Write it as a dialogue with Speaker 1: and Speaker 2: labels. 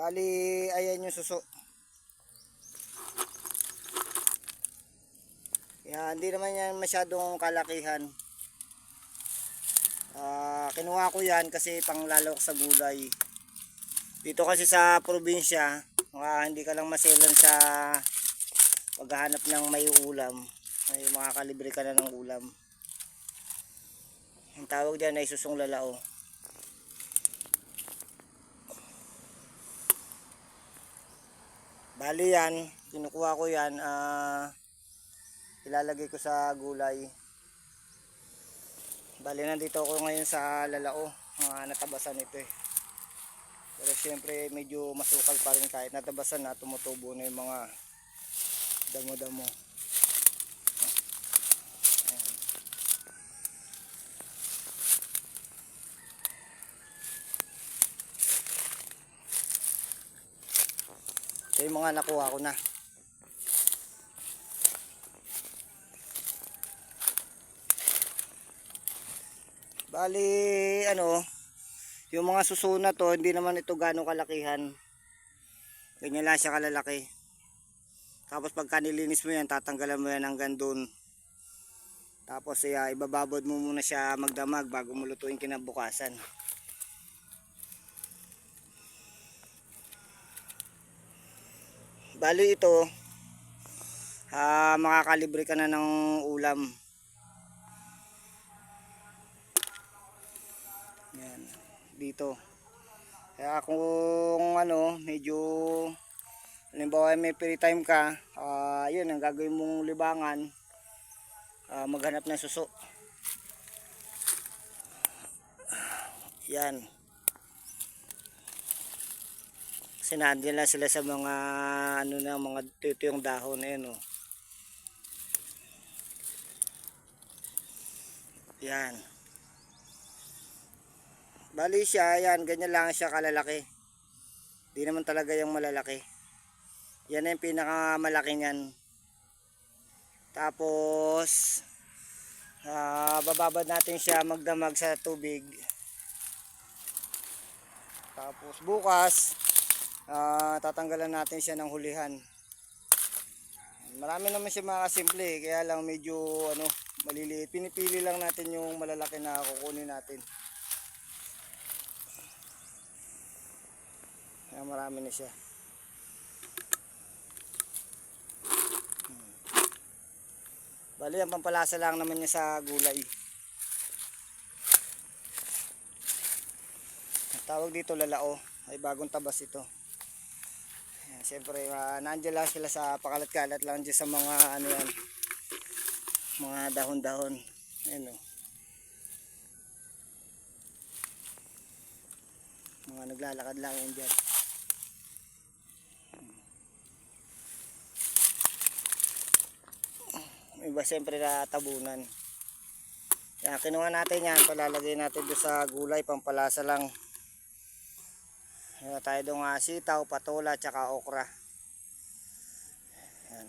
Speaker 1: Bali, ayan yung suso. Yan, hindi naman yan masyadong kalakihan. Ah, kinuha ko yan kasi panglalawak sa gulay. Dito kasi sa probinsya, mga hindi ka lang maselan sa paghahanap ng may ulam. Ay makakalibre ka na ng ulam. Ang tawag diyan ay susong lalao. Bali yan, kinukuha ko yan, ah, ilalagay ko sa gulay. Bali nandito ako ngayon sa lalao, mga natabasan ito eh. Pero syempre medyo masukal pa rin kahit natabasan na tumutubo na yung mga damo-damo. Ito yung mga nakuha ko na. Bali, ano, yung mga susuna to, hindi naman ito gano'ng kalakihan. Ganyan lang siya kalalaki. Tapos pagka nilinis mo yan, tatanggalan mo yan hanggang doon. Tapos iya, ibababod mo muna siya magdamag bago mo lutuin kinabukasan. Bali ito, ah, makakalibre ka na ng ulam. Yan, dito. Kaya kung ano, medyo halimbawa may free time ka, ah, yun ang gagawin mong libangan, ah, maghanap ng suso. Yan. Kasi nandiyan lang sila sa mga ano na mga tutuyong dahon na yun oh. Yan. Bali siya, yan, ganyan lang siya kalalaki. Di naman talaga yung malalaki. Yan na yung pinakamalaki niyan. Tapos, ah, bababad natin siya magdamag sa tubig. Tapos bukas, tatanggalan natin siya ng hulihan. Marami naman siya mga simple, kaya lang medyo ano, maliliit. Pinipili lang natin yung malalaki na kukunin natin. Kaya marami na siya. Hmm. Bali, ang pampalasa lang naman niya sa gulay. Tawag dito lalao. Ay bagong tabas ito. Ayan, Siyempre, uh, nandiyan lang sila sa pakalat-kalat lang dyan sa mga ano yan. Mga dahon-dahon. Ayan o. Mga naglalakad lang yan dyan. iba siyempre na tabunan yan, kinuha natin yan palalagay natin doon sa gulay pampalasa lang yan tayo doon uh, sitaw, patola, tsaka okra. Yan